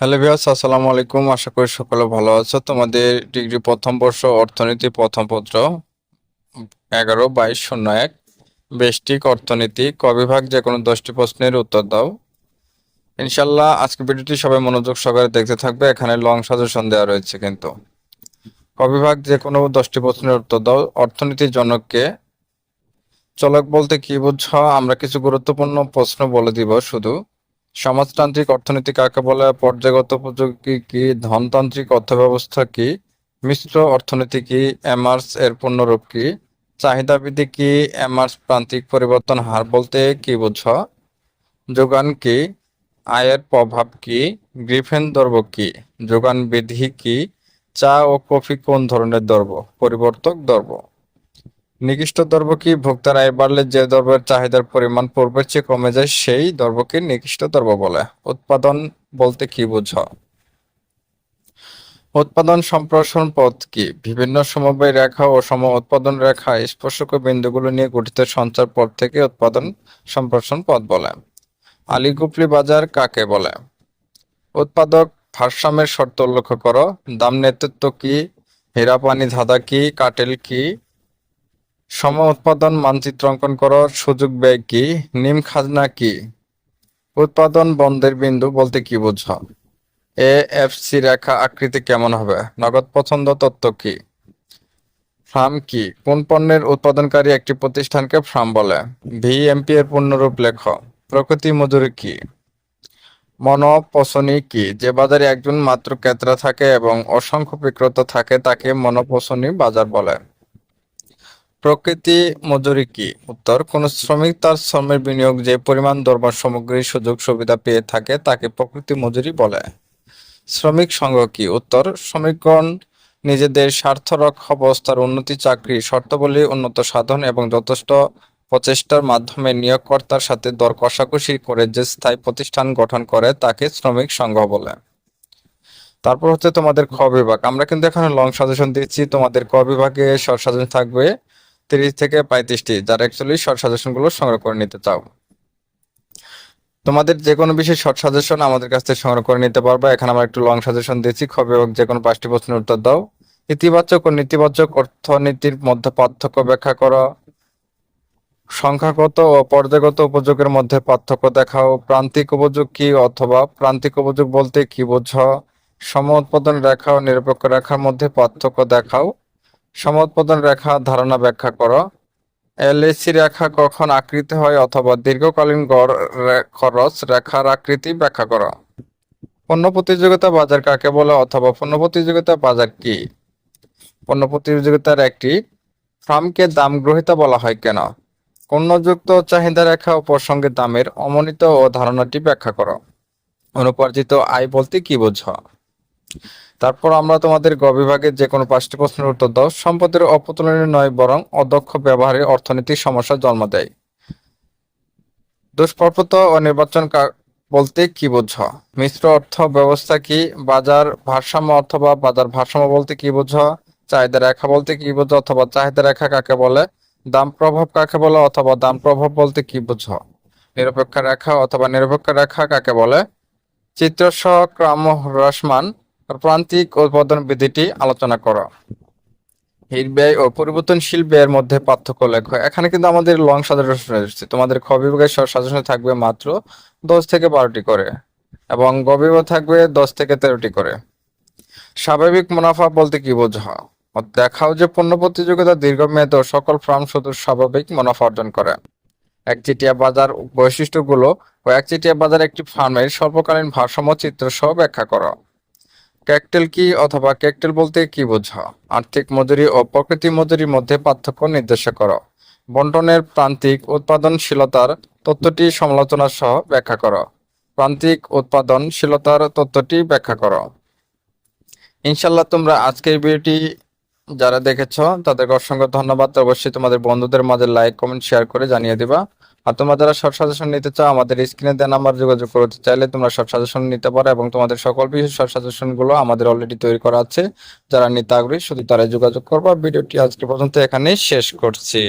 Hello viewers, আসসালামু আলাইকুম। আশা করি সকলে ভালো আছো। তোমাদের ডিগ্রি প্রথম বর্ষ অর্থনীতি প্রথম পত্র এগারো বাইশ শূন্য এক। বেষ্টিক অর্থনীতি, ক বিভাগ, যে কোনো দশটি প্রশ্নের উত্তর দাও। ইনশাল্লাহ আজকে ভিডিওটি সবাই মনোযোগ সহকারে দেখতে থাকবে। এখানে লং সাজেশন দেওয়া রয়েছে কিন্তু। ক বিভাগ, যে কোনো দশটি প্রশ্নের উত্তর দাও। অর্থনীতির জনককে চলক বলতে কি বুঝছ? আমরা কিছু গুরুত্বপূর্ণ প্রশ্ন বলে দিব শুধু। সমাজতান্ত্রিক অর্থনীতি কাকে বলে পর্যায়গত উপযোগী কি, ধনতান্ত্রিক অর্থব্যবস্থা কি, মিশ্র অর্থনীতি কি এমার্স এর পূর্ণরূপ কি চাহিদাভিত্তিক কি এমার্স প্রান্তিক পরিবর্তন হার বলতে কি বুঝ যোগান কি, আয়ের প্রভাব কি, গ্রিফেন দ্রব্য কি, যোগান বিধি কি, চা ও কফি কোন ধরনের দ্রব্য, পরিবর্তক দ্রব্য? নিকৃষ্ট দ্রব্য কি ভোক্তার আয় বাড়লে যে দ্রব্যের চাহিদার পরিমাণ পূর্বের চেয়ে কমে যায়, সেই দ্রব্যকে নিকৃষ্ট দ্রব্য বলে। উৎপাদন বলতে কি বুঝ? উৎপাদন সম্প্রসারণ পথ কি? বিভিন্ন সমবায় রেখা ও সম উৎপাদন রেখা স্পর্শক বিন্দুগুলো নিয়ে গঠিত সঞ্চার পথ থেকে উৎপাদন সম্প্রসারণ পথ বলে। আলিগুপলি বাজার কাকে বলে? উৎপাদক ভারসাম্যের শর্ত উল্লেখ করো। দাম নেতৃত্ব কি? হীরাপানি ধাঁধা কি? কাটেল কি? সম উৎপাদন, মানচিত্র অঙ্কন করার সুযোগ ব্যয় কি? নিম খাজনা কি? উৎপাদন বন্ধের বিন্দু বলতে কি বুঝো? এ, এফ, সি রেখা আকৃতি কেমন হবে? নগদ পছন্দ তত্ত্ব কি? ফার্ম কি? কোন পণ্যের উৎপাদনকারী একটি প্রতিষ্ঠানকে ফার্ম বলে? ভি ভিএমপি এর পূর্ণরূপ লেখ। প্রকৃতি মজুরি কি? মনোপসনী কি? যে বাজারে একজন মাত্র ক্রেতা থাকে এবং অসংখ্য বিক্রেতা থাকে, তাকে মনোপসনী বাজার বলে। প্রকৃতি মজুরি কি? উত্তর, কোন শ্রমিক তার শ্রমের বিনিয়োগ যে পরিমাণ দরবার সামগ্রী, সুযোগ, সুবিধা পেয়ে থাকে তাকে প্রকৃতি মজুরি বলে। শ্রমিক সংঘ কি? উত্তর, শ্রমিকগণ নিজেদের স্বার্থ রক্ষা অবস্থার উন্নতি, চাকরি, শর্তাবলী, উন্নত সাধন এবং যথেষ্ট প্রচেষ্টার মাধ্যমে নিয়োগকর্তার সাথে দর কষাকষি করে যে স্থায়ী প্রতিষ্ঠান গঠন করে তাকে শ্রমিক সংঘ বলে। তারপর হচ্ছে তোমাদের খ বিভাগ। আমরা কিন্তু এখানে লং সাজেশন দিচ্ছি, তোমাদের ক বিভাগে শর্ট সাজেশন থাকবে তিরিশ থেকে পঁয়ত্রিশটি, যারা অ্যাকচুয়ালি শর্ট সাজেশনগুলো সংগ্রহ করে নিতে চাও। তোমাদের যে কোনো বিষয়ে শর্ট সাজেশন আমাদের কাছ থেকে সংগ্রহ করে নিতে পারবে। এখানে আমরা একটু লং সাজেশন দিচ্ছি। খবর এবং যে কোনো পাঁচটি প্রশ্নের উত্তর দাও। ইতিবাচক ও নেতিবাচক অর্থনীতির মধ্যে পার্থক্য ব্যাখ্যা করো। সংখ্যাগত ও পর্যায়গত উপযোগের মধ্যে পার্থক্য দেখাও। প্রান্তিক উপযোগ কি অথবা প্রান্তিক উপযোগ বলতে কি বোঝো? সম উৎপাদন রেখা ও নিরপেক্ষ রেখার মধ্যে পার্থক্য দেখাও। সম উৎপাদন রেখা ধারণা ব্যাখ্যা করো। এলএসি রেখা কখন আকৃতি হয় অথবা দীর্ঘকালীন গড় খরচ রেখার আকৃতি ব্যাখ্যা করো। পণ্য প্রতিযোগিতা বাজার কাকে বলে অথবা পণ্য প্রতিযোগিতা বাজার কি? পণ্য প্রতিযোগিতার একটি ফার্মকে দাম গ্রহিতা বলা হয় কেন? পণ্যযুক্ত চাহিদা রেখা ও প্রসঙ্গে দামের অমনিত ও ধারণাটি ব্যাখ্যা করো। অনুপার্জিত আয় বলতে কি বোঝো? তারপর আমরা তোমাদের গ বিভাগের যে কোনো পাঁচটি প্রশ্নের উত্তর দাও। সম্পদের অপতুলনীয় নয়, বরং অদক্ষ ব্যবহারে অর্থনৈতিক সমস্যা জন্ম দেয়। দুষ্প্রাপ্যতা ও নির্বাচন বলতে কি বোঝো মিশ্র অর্থ ব্যবস্থা কি? বাজার ভারসাম্য অথবা বাজার ভারসাম্য বলতে কি বোঝো চাহিদা রেখা বলতে কি বোঝো অথবা চাহিদা রেখা কাকে বলে? দাম প্রভাব কাকে বলে? অথবা দাম প্রভাব বলতে কি বোঝো নিরপেক্ষ রেখা অথবা নিরপেক্ষ রেখা কাকে বলে? চিত্রসহ ক্রম হ্রাসমান প্রান্তিক উৎপাদন বিধিটি আলোচনা করো। হিট ব্যয় ও পরিবর্তনশীল ব্যয়ের মধ্যে পার্থক্য লেখো। এখানে কিন্তু আমাদের লং সাজেশন রয়েছে তোমাদের খ বিভাগের সাজেশন থাকবে মাত্র দশ থেকে বারোটি করে এবং গ বিভাগ থাকবে দশ থেকে তেরোটি করে। স্বাভাবিক মুনাফা বলতে কি বোঝো? দেখাও যে পণ্য প্রতিযোগিতা দীর্ঘমেয়াদে সকল ফার্ম শুধু স্বাভাবিক মুনাফা অর্জন করে। একচেটিয়া বাজার বৈশিষ্ট্যগুলো ও একচেটিয়া বাজার একটি ফার্মের স্বল্পকালীন ভারসাম্য চিত্র সহ ব্যাখ্যা করো। ক্যাকটেল কি অথবা ক্যাকটেল বলতে কি বোঝো? আর্থিক মজুরি ও প্রকৃতি মজুরির মধ্যে পার্থক্য নির্দেশ কর। বন্টনের প্রান্তিক উৎপাদনশীলতার তত্ত্বটি সমালোচনা সহ ব্যাখ্যা করো। প্রান্তিক উৎপাদনশীলতার তত্ত্বটি ব্যাখ্যা করো। ইনশাল্লাহ তোমরা আজকের ভিডিওটি যারা দেখেছ, তাদেরকে অসংখ্য ধন্যবাদ। অবশ্যই তোমাদের বন্ধুদের মাঝে লাইক কমেন্ট শেয়ার করে জানিয়ে দিবা। আর তোমরা যারা শর্ট সাজেশন নিতে চাও, আমাদের স্ক্রিনে দেন নাম্বার যোগাযোগ করতে চাইলে তোমরা শর্ট সাজেশন নিতে পারো এবং তোমাদের সকল বিষয় সব সাজেশনগুলো আমাদের অলরেডি তৈরি করা আছে। যারা নিতে আগ্রহী, শুধু তারাই যোগাযোগ করবা। ভিডিওটি আজকে পর্যন্ত এখানেই শেষ করছি।